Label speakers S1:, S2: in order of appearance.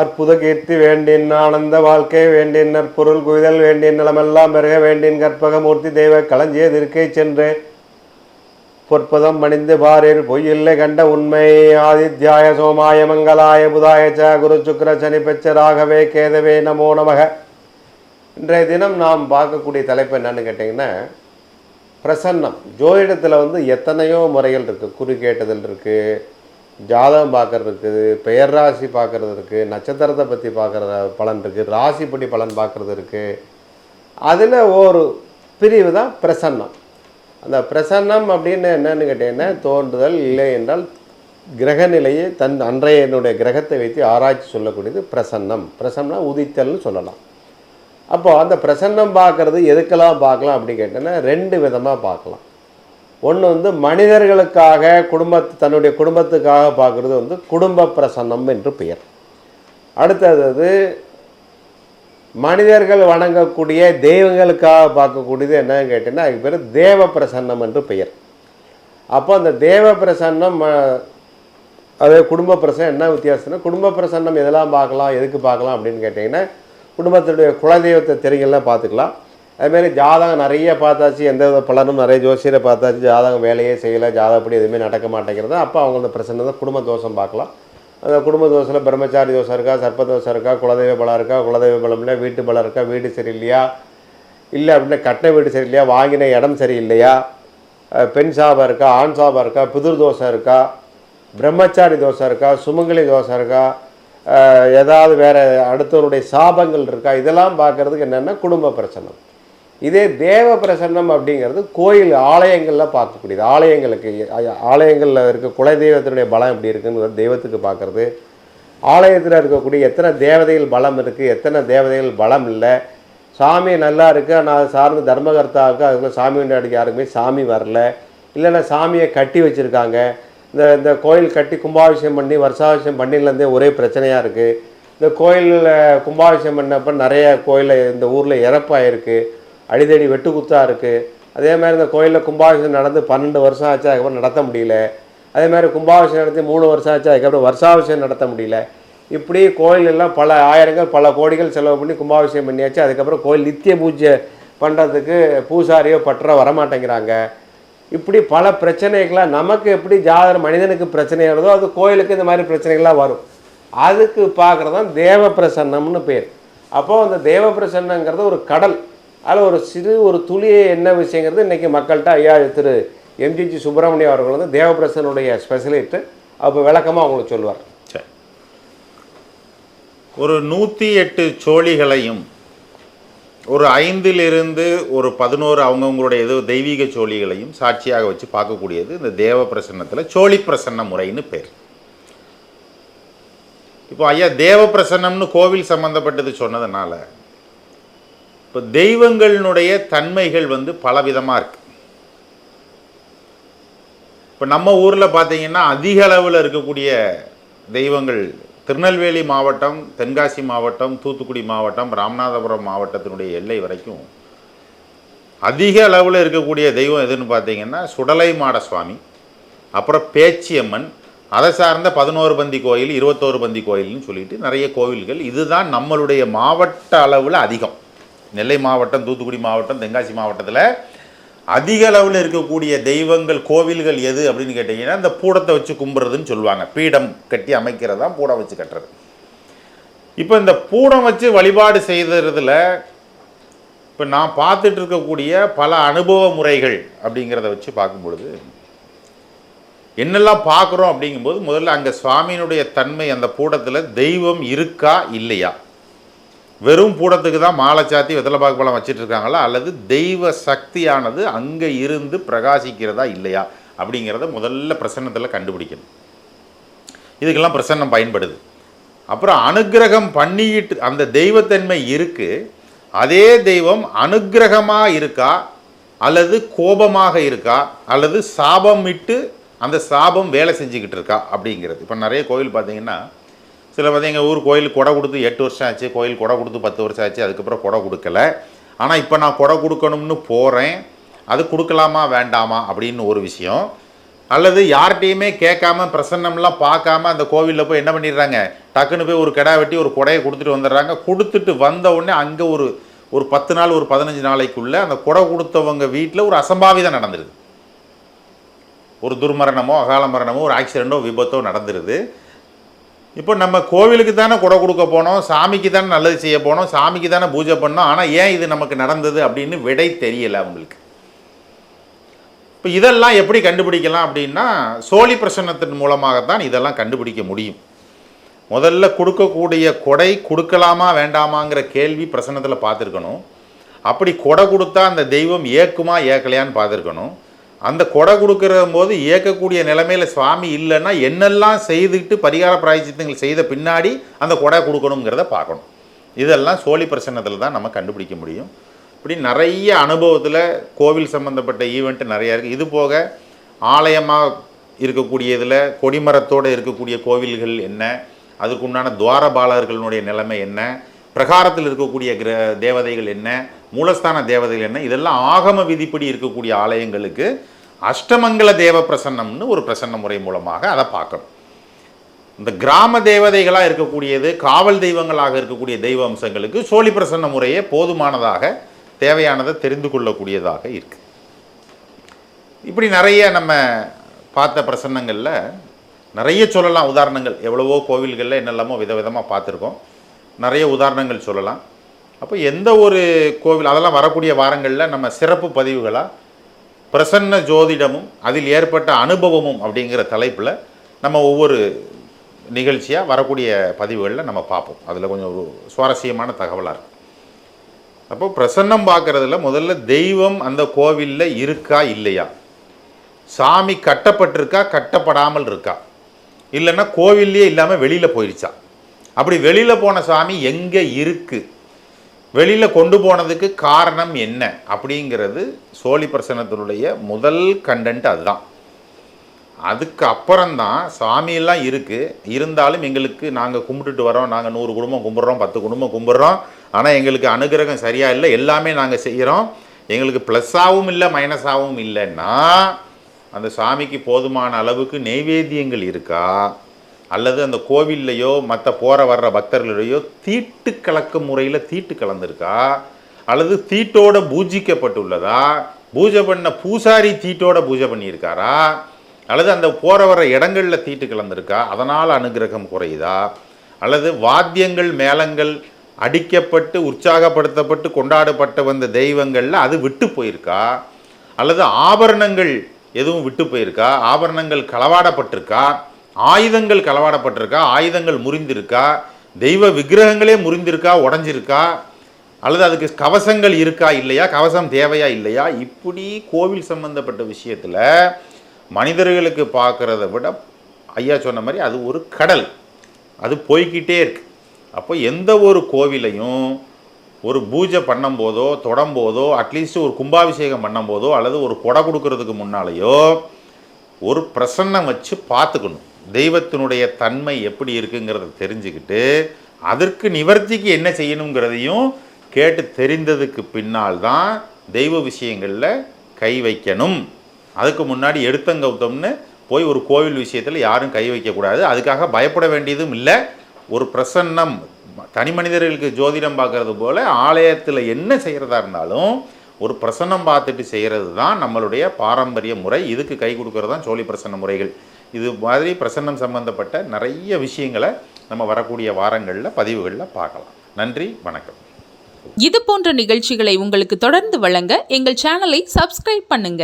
S1: அற்புத கீர்த்தி வேண்டின் ஆனந்த வாழ்க்கை வேண்டின் நற்பொருள் குவிதல் வேண்டின் நலமெல்லாம் பெருக வேண்டின் கற்பகமூர்த்தி தெய்வ களஞ்சியதிற்கே சென்று. பொற்பதம் மணிந்து பாரில் பொய்யில்லை கண்ட உண்மை ஆதித்யாய சோமாய மங்களாய புதாய ச குரு சுக்கர சனி பெச்ச ராகவே கேதவே நமோ நமக. இன்றைய தினம் நாம் பார்க்கக்கூடிய தலைப்பு என்னன்னு கேட்டிங்கன்னா பிரசன்னம். ஜோதிடத்தில் வந்து எத்தனையோ முறைகள் இருக்குது குறி இருக்குது ஜாதகம் பார்க்கறது இருக்குது பெயர் ராசி பார்க்குறது இருக்குது நட்சத்திரத்தை பற்றி பார்க்குற பலன் இருக்குது ராசிப்படி பலன் பார்க்குறது இருக்குது அதில் ஒரு பிரிவு தான் பிரசன்னம். அந்த பிரசன்னம் அப்படின்னு என்னன்னு கேட்டிங்கன்னா தோன்றுதல் இல்லை என்றால் கிரக நிலையை தன் அன்றைய என்னுடைய கிரகத்தை வைத்து ஆராய்ச்சி சொல்லக்கூடியது பிரசன்னம். பிரசன்னா உதித்தல்னு சொல்லலாம். அப்போது அந்த பிரசன்னம் பார்க்குறது எதுக்கெல்லாம் பார்க்கலாம் அப்படின்னு கேட்டேன்னா ரெண்டு விதமாக பார்க்கலாம். ஒன்று வந்து மனிதர்களுக்காக குடும்பத்து தன்னுடைய குடும்பத்துக்காக பார்க்குறது வந்து குடும்ப பிரசன்னம் என்று பெயர். அடுத்தது மனிதர்கள் வணங்கக்கூடிய தெய்வங்களுக்காக பார்க்கக்கூடியது என்னன்னு கேட்டிங்கன்னா அதுக்கு பேர் தேவ பிரசன்னம் என்று பெயர். அப்போ அந்த தேவ பிரசன்னம் அஹ், அது குடும்ப பிரசன்னம் என்ன வித்தியாசம்னா குடும்ப பிரசன்னம் எதெல்லாம் பார்க்கலாம் எதுக்கு பார்க்கலாம் அப்படின்னு கேட்டிங்கன்னா குடும்பத்துடைய குலதெய்வத்தை தெரியுங்கள்லாம் பார்த்துக்கலாம். அதுமாரி ஜாதகம் நிறைய பார்த்தாச்சு எந்த வித பலனும் நிறைய ஜோசியரை பார்த்தாச்சு ஜாதகம் வேலையே செய்யலை ஜாதகப்படி எதுவுமே நடக்க மாட்டேங்கிறது. அப்போ அவங்களோட பிரச்சனை தான். குடும்ப தோஷம் பார்க்கலாம். அந்த குடும்ப தோஷத்தில் பிரம்மச்சாரி தோஷம் இருக்கா சர்ப்ப தோஷம் இருக்கா குலதெய்வ பலம் இருக்கா குலதெய்வ பலம் இல்லை வீட்டு பலம் இருக்கா வீடு சரியில்லையா இல்லை அப்படின்னா கட்டின வீடு சரியில்லையா வாங்கின இடம் சரியில்லையா பெண் சாபம் இருக்கா ஆண் சாபம் இருக்கா புதிர் தோஷம் இருக்கா பிரம்மச்சாரி தோஷம் இருக்கா சுமங்கலி தோஷம் இருக்கா ஏதாவது வேறு அடுத்தவருடைய சாபங்கள் இருக்கா இதெல்லாம் பார்க்குறதுக்கு என்னென்னா குடும்ப பிரச்சனை. இதே தேவ பிரசன்னம் அப்படிங்கிறது கோயில் ஆலயங்களில் பார்க்கக்கூடியது. ஆலயங்களுக்கு ஆலயங்களில் இருக்க குலதெய்வத்தினுடைய பலம் எப்படி இருக்குன்னு தெய்வத்துக்கு பார்க்குறது. ஆலயத்தில் இருக்கக்கூடிய எத்தனை தேவதைகள் பலம் இருக்குது எத்தனை தேவதைகள் பலம் இல்லை. சாமி நல்லா இருக்குது நான் சார்ந்த தர்மகர்த்தாவுக்கு அதுக்குள்ள சாமி கொண்டாடிக்கு யாருக்குமே சாமி வரல. இல்லைன்னா சாமியை கட்டி வச்சுருக்காங்க. இந்த இந்த கோயில் கட்டி கும்பாபிஷேகம் பண்ணி வருஷாபிஷேகம் பண்ணிலேருந்தே ஒரே பிரச்சனையாக இருக்குது இந்த கோயிலில் கும்பாபிஷேகம் பண்ணப்போ நிறைய கோயிலில் இந்த ஊரில் இறப்பாயிருக்கு. அடிதடி வெட்டுக்குத்தாக இருக்குது அதே மாதிரி இந்த கோயிலில் கும்பாபிஷேகம் நடந்து பன்னெண்டு வருஷம் ஆச்சு அதுக்கப்புறம் நடத்த முடியல. அதே மாதிரி கும்பாபிஷேகம் நடத்தி மூணு வருஷம் ஆச்சு அதுக்கப்புறம் வருஷாபிஷேகம் நடத்த முடியல. இப்படி கோயிலெல்லாம் பல ஆயிரங்கள் பல கோடிகள் செலவு பண்ணி கும்பாபிஷேகம் பண்ணியாச்சு. அதுக்கப்புறம் கோயில் நித்திய பூஜை பண்ணுறதுக்கு பூசாரியோ பற்றோ வரமாட்டேங்கிறாங்க. இப்படி பல பிரச்சனைகளாக நமக்கு எப்படி ஜாதக மனிதனுக்கு பிரச்சனை வருதோ அது கோயிலுக்கு இந்த மாதிரி பிரச்சனைகள்லாம் வரும். அதுக்கு பார்க்குறது தான் தேவ பிரசன்னம்னு பேர். அப்போது அந்த தேவ பிரசன்னங்கிறது ஒரு கடல். அதில் ஒரு சிறு ஒரு துளியை என்ன விஷயங்கிறது இன்றைக்கி மக்கள்கிட்ட ஐயா திரு எம்ஜிஜி சுப்பிரமணியம் அவர்கள் வந்து தேவபிரசனுடைய ஸ்பெஷலிஸ்ட்டு அப்போ விளக்கமாக அவங்களுக்கு சொல்லுவார்.
S2: சரி. ஒரு நூற்றி எட்டு சோழிகளையும் ஒரு ஐந்திலிருந்து ஒரு பதினோரு அவங்கவுங்களுடைய ஏதோ தெய்வீக சோழிகளையும் சாட்சியாக வச்சு பார்க்கக்கூடியது இந்த தேவ பிரசன்னத்தில் சோழி பிரசன்ன முறைன்னு பேர். இப்போ ஐயா தேவ பிரசன்னம்னு கோவில் சம்மந்தப்பட்டது சொன்னதுனால இப்போ தெய்வங்களினுடைய தன்மைகள் வந்து பலவிதமாக இருக்குது இப்போ நம்ம ஊரில் பார்த்தீங்கன்னா அதிக அளவில் இருக்கக்கூடிய தெய்வங்கள் திருநெல்வேலி மாவட்டம் தென்காசி மாவட்டம் தூத்துக்குடி மாவட்டம் ராமநாதபுரம் மாவட்டத்தினுடைய எல்லை வரைக்கும் அதிக அளவில் இருக்கக்கூடிய தெய்வம் எதுன்னு பார்த்தீங்கன்னா சுடலை மாட சுவாமி அப்புறம் பேச்சியம்மன் அதை சார்ந்த பதினோரு பந்தி கோயில் இருபத்தோரு பந்தி கோயில்னு சொல்லிட்டு நிறைய கோவில்கள். இதுதான் நம்மளுடைய மாவட்ட அளவில் அதிகம். நெல்லை மாவட்டம் தூத்துக்குடி மாவட்டம் தென்காசி மாவட்டத்தில் அதிக அளவில் இருக்கக்கூடிய தெய்வங்கள் கோவில்கள் எது அப்படின்னு கேட்டிங்கன்னா இந்த பூடத்தை வச்சு கும்பிட்றதுன்னு சொல்லுவாங்க. பீடம் கட்டி அமைக்கிறது தான் பூடம் வச்சு கட்டுறது. இப்போ இந்த பூடம் வச்சு வழிபாடு செய்கிறதுல இப்போ நான் பார்த்துட்டு இருக்கக்கூடிய பல அனுபவ முறைகள் அப்படிங்கிறத வச்சு பார்க்கும் பொழுது என்னெல்லாம் பார்க்குறோம் அப்படிங்கும்போது முதல்ல அங்கே சுவாமியினுடைய தன்மை அந்த பூடத்தில் தெய்வம் இருக்கா இல்லையா? வெறும் பூடத்துக்கு தான் மாலை சாத்தி வெத்தலைப்பாக்கு பழம் வச்சிட்டு இருக்காங்களா அல்லது தெய்வ சக்தியானது அங்கே இருந்து பிரகாசிக்கிறதா இல்லையா? அப்படிங்கிறத முதல்ல பிரசன்னத்தில் கண்டுபிடிக்கணும். இதுக்கெல்லாம் பிரசன்னம் பயன்படுது. அப்புறம் அனுக்கிரகம் பண்ணிக்கிட்டு அந்த தெய்வத்தன்மை இருக்குது அதே தெய்வம் அனுக்கிரகமாக இருக்கா? அல்லது கோபமாக இருக்கா? அல்லது சாபம் விட்டு அந்த சாபம் வேலை செஞ்சுக்கிட்டு இருக்கா? அப்படிங்கிறது. இப்போ நிறைய கோவில் பார்த்தீங்கன்னா சில வந்து எங்கள் ஊர் கோயில் கொடை கொடுத்து எட்டு வருஷம் ஆச்சு கோயில் கொடை கொடுத்து பத்து வருஷம் ஆச்சு அதுக்கப்புறம் கொடை கொடுக்கல. ஆனால் இப்போ நான் கொடை கொடுக்கணும்னு போகிறேன் அது கொடுக்கலாமா வேண்டாமா அப்படின்னு ஒரு விஷயம். அல்லது யார்கிட்டையுமே கேட்காம பிரசன்னம்லாம் பார்க்காம அந்த கோவிலில் போய் என்ன பண்ணிடுறாங்க? டக்குன்னு போய் ஒரு கிடா வெட்டி ஒரு கொடையை கொடுத்துட்டு வந்துடுறாங்க. கொடுத்துட்டு வந்த உடனே அங்கே ஒரு ஒரு பத்து நாள் ஒரு பதினஞ்சு நாளைக்குள்ளே அந்த கொடை கொடுத்தவங்க வீட்டில் ஒரு அசம்பாவிதம் நடந்துருது. ஒரு துர்மரணமோ அகால மரணமோ ஒரு ஆக்சிடெண்ட்டோ விபத்தோ நடந்துருது. இப்போ நம்ம கோவிலுக்கு தானே கொடை கொடுக்க போனோம் சாமிக்கு தானே நல்லது செய்ய போனோம் சாமிக்கு தானே பூஜை பண்ணோம் ஆனால் ஏன் இது நமக்கு நடந்தது அப்படின்னு விடை தெரியலை அவங்களுக்கு. இப்போ இதெல்லாம் எப்படி கண்டுபிடிக்கலாம் அப்படின்னா சோழி பிரசன்னத்தின் மூலமாகத்தான் இதெல்லாம் கண்டுபிடிக்க முடியும். முதல்ல கொடுக்கக்கூடிய கொடை கொடுக்கலாமா வேண்டாமாங்கிற கேள்வி பிரசன்னத்தில் பார்த்துருக்கணும். அப்படி கொடை கொடுத்தா அந்த தெய்வம் ஏக்குமா ஏக்கலையான்னு பார்த்துருக்கணும். அந்த கொடை கொடுக்கிற போது இயக்கக்கூடிய நிலைமையில் சுவாமி இல்லைன்னா என்னெல்லாம் செய்துட்டு பரிகார பிராய்ச்சித்தங்கள் செய்த பின்னாடி அந்த கொடை கொடுக்கணுங்கிறத பார்க்கணும். இதெல்லாம் சோழி பிரசன்னத்தில் தான் நம்ம கண்டுபிடிக்க முடியும். இப்படி நிறைய அனுபவத்தில் கோவில் சம்மந்தப்பட்ட ஈவெண்ட்டு நிறையா இருக்குது இது போக ஆலயமாக இருக்கக்கூடியதில் கொடிமரத்தோடு இருக்கக்கூடிய கோவில்கள் என்ன? அதுக்குண்டான துவாரபாலர்களுடைய நிலைமை என்ன? பிரகாரத்தில் இருக்கக்கூடிய கிர தேவதைகள் என்ன? மூலஸ்தான தேவதைகள் என்ன? இதெல்லாம் ஆகம விதிப்படி இருக்கக்கூடிய ஆலயங்களுக்கு அஷ்டமங்கல தேவ பிரசன்னம்னு ஒரு பிரசன்ன முறை மூலமாக அதை பார்க்கணும். இந்த கிராம தேவதைகளாக இருக்கக்கூடியது காவல் தெய்வங்களாக இருக்கக்கூடிய தெய்வ அம்சங்களுக்கு சோழி பிரசன்ன முறையே போதுமானதாக தேவையானதை தெரிந்து கொள்ளக்கூடியதாக இருக்கு. இப்படி நிறைய நம்ம பார்த்த பிரசன்னங்களில் நிறைய சொல்லலாம். உதாரணங்கள் எவ்வளவோ கோவில்களில் என்னெல்லாமோ விதவிதமாக பார்த்துருக்கோம். நிறைய உதாரணங்கள் சொல்லலாம். அப்போ எந்த ஒரு கோவில் அதெல்லாம் வரக்கூடிய வாரங்களில் நம்ம சிறப்பு பதிவுகளாக பிரசன்ன ஜோதிடமும் அதில் ஏற்பட்ட அனுபவமும் அப்படிங்கிற தலைப்பில் நம்ம ஒவ்வொரு நிகழ்ச்சியாக வரக்கூடிய பதிவுகளில் நம்ம பார்ப்போம். அதில் கொஞ்சம் ஒரு சுவாரஸ்யமான தகவலாக இருக்கும் அப்போ பிரசன்னம் பார்க்குறதுல முதல்ல தெய்வம் அந்த கோவிலில் இருக்கா இல்லையா? சாமி கட்டப்பட்டிருக்கா கட்டப்படாமல் இருக்கா? இல்லைன்னா கோவில்லையே இல்லாமல் வெளியில் போயிடுச்சா அப்படி வெளியில் போன சாமி எங்கே இருக்குது வெளியில் கொண்டு போனதுக்கு காரணம் என்ன? அப்படிங்கிறது சோழி பிரசனத்தினுடைய முதல் கண்டென்ட் அதுதான். அதுக்கு அப்புறம்தான் சாமியெல்லாம் இருக்குது இருந்தாலும் எங்களுக்கு நாங்கள் கும்பிட்டுட்டு வரோம் நாங்கள் நூறு குடும்பம் கும்பிட்றோம் பத்து குடும்பம் கும்பிட்றோம். ஆனால் எங்களுக்கு அனுகிரகம் சரியாக இல்லை. எல்லாமே நாங்கள் செய்கிறோம் எங்களுக்கு ப்ளஸ்ஸாகவும் இல்லை மைனஸாகவும் இல்லைன்னா அந்த சாமிக்கு போதுமான அளவுக்கு நெய்வேத்தியங்கள் இருக்கா? அல்லது அந்த கோவில்லையோ மற்ற போகிற வர்ற பக்தர்களையோ தீட்டு கலக்கும் முறையில் தீட்டு கலந்துருக்கா? அல்லது தீட்டோட பூஜிக்கப்பட்டுள்ளதா? பூஜை பண்ண பூசாரி தீட்டோட பூஜை பண்ணியிருக்காரா? அல்லது அந்த போகிற வர இடங்களில் தீட்டு கலந்துருக்கா? அதனால் அனுகிரகம் குறையுதா? அல்லது வாத்தியங்கள் மேளங்கள் அடிக்கப்பட்டு உற்சாகப்படுத்தப்பட்டு கொண்டாடப்பட்ட வந்த தெய்வங்களில் அது விட்டு போயிருக்கா? அல்லது ஆபரணங்கள் எதுவும் விட்டு போயிருக்கா? ஆபரணங்கள் களவாடப்பட்டிருக்கா? ஆயுதங்கள் களவாடப்பட்டிருக்கா? ஆயுதங்கள் முறிந்திருக்கா? தெய்வ விக்கிரகங்களே முறிந்திருக்கா? உடஞ்சிருக்கா? அல்லது அதுக்கு கவசங்கள் இருக்கா? இல்லையா? கவசம் தேவையா? இல்லையா? இப்படி கோவில் சம்பந்தப்பட்ட விஷயத்தில் மனிதர்களுக்கு பார்க்குறத விட ஐயா சொன்ன மாதிரி அது ஒரு கடல். அது போய்க்கிட்டே இருக்கு. அப்போ எந்த ஒரு கோவிலையும் ஒரு பூஜை பண்ணும்போதோ தொடம்போதோ அட்லீஸ்ட் ஒரு கும்பாபிஷேகம் பண்ணும்போதோ அல்லது ஒரு கொடை கொடுக்கறதுக்கு முன்னாலேயோ ஒரு பிரசன்னம் வச்சு பார்த்துக்கணும். தெய்வத்தினுடைய தன்மை எப்படி இருக்குங்கிறத தெரிஞ்சுக்கிட்டு அதற்கு நிவர்த்திக்கு என்ன செய்யணுங்கிறதையும் கேட்டு தெரிந்ததுக்கு பின்னால் தான் தெய்வ விஷயங்களில் கை வைக்கணும். அதுக்கு முன்னாடி எடுத்தங்கௌத்தம்னு போய் ஒரு கோவில் விஷயத்தில் யாரும் கை வைக்கக்கூடாது. அதுக்காக பயப்பட வேண்டியதும் இல்லை. ஒரு பிரசன்னம் தனி மனிதர்களுக்கு ஜோதிடம் பார்க்கறது போல் ஆலயத்தில் என்ன செய்கிறதா இருந்தாலும் ஒரு பிரசன்னம் பார்த்துட்டு செய்கிறது தான் நம்மளுடைய பாரம்பரிய முறை. இதுக்கு கை கொடுக்கறது தான் சோழி பிரசன்ன முறைகள். இது மாதிரி பிரசன்னம் சம்பந்தப்பட்ட நிறைய விஷயங்களை நம்ம வரக்கூடிய வாரங்களில் பதிவுகளில் பார்க்கலாம். நன்றி வணக்கம்.
S3: இது போன்ற நிகழ்ச்சிகளை உங்களுக்கு தொடர்ந்து வழங்க எங்கள் சேனலை சப்ஸ்கிரைப் பண்ணுங்கள்